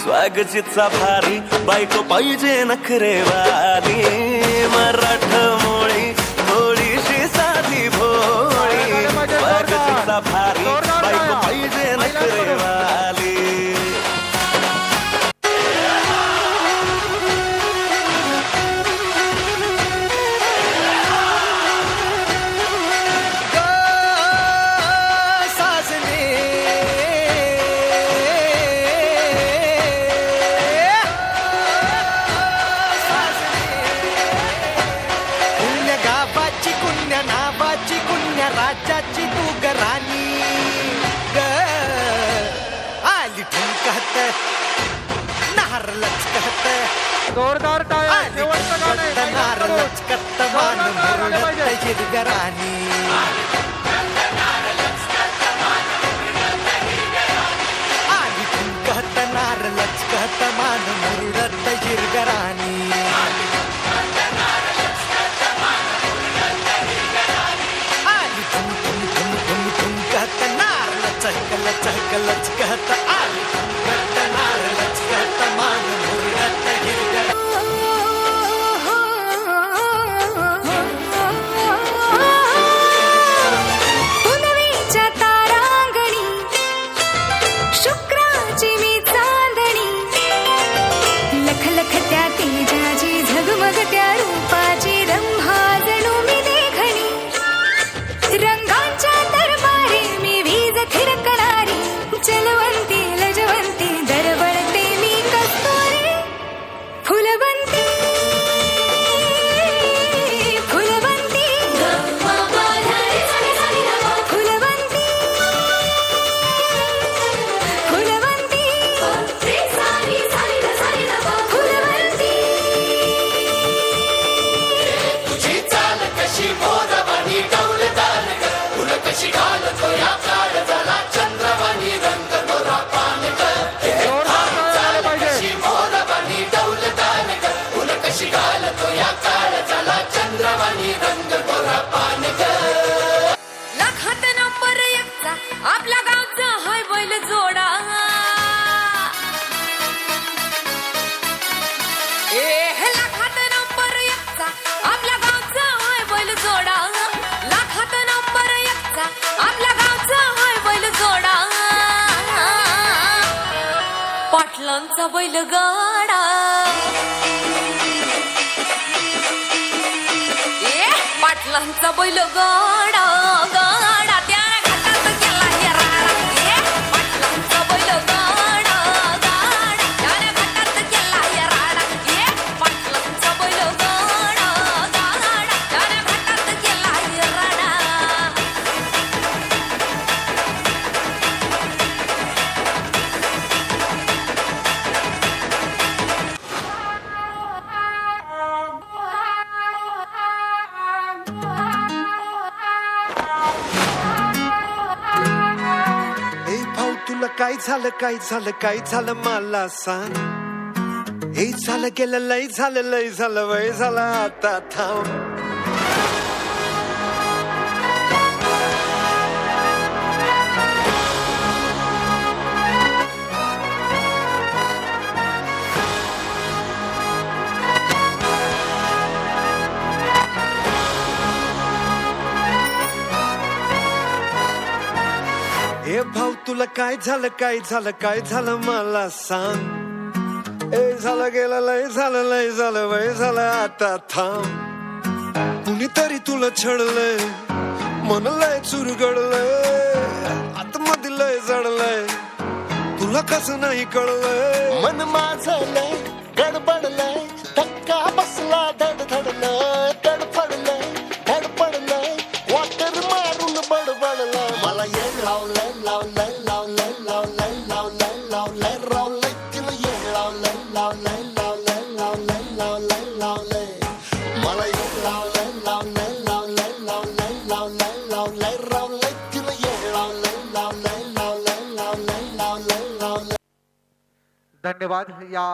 भोळी स्वागचितचा भारी बायको पाहिजे नखरेवाली. मराठ मोळी थोडीशी साधी भोळी. स्वागचितचा भारी काही जास्त करून. नारलच कत्त मान जोरदार मुरडत पाहिजे. हिरगराणी आली ठुमकत नारलच कहत मान मुरडत आली पाटलांचा बैल गाडा ए पाटलांचा बैल तुला काय झालं काय झालं काय झालं मला सांग? हे झालं गेलं लय झालं लय झालं वय झालं आता थांब. हे भाऊ तुला काय झालं काय झालं काय झालं मला सांग. ए झालं गेलं लय झालं लय झालं वय झालं आता थांब. कुणीतरी तुला छडलंय मन लय चुरगडलंय आतमध्ये लय जडलंय. तुला कसं नाही कळलंय? मन माझ लय गडबडलंय धक्का बसला धडधडलंय. धन्यवाद या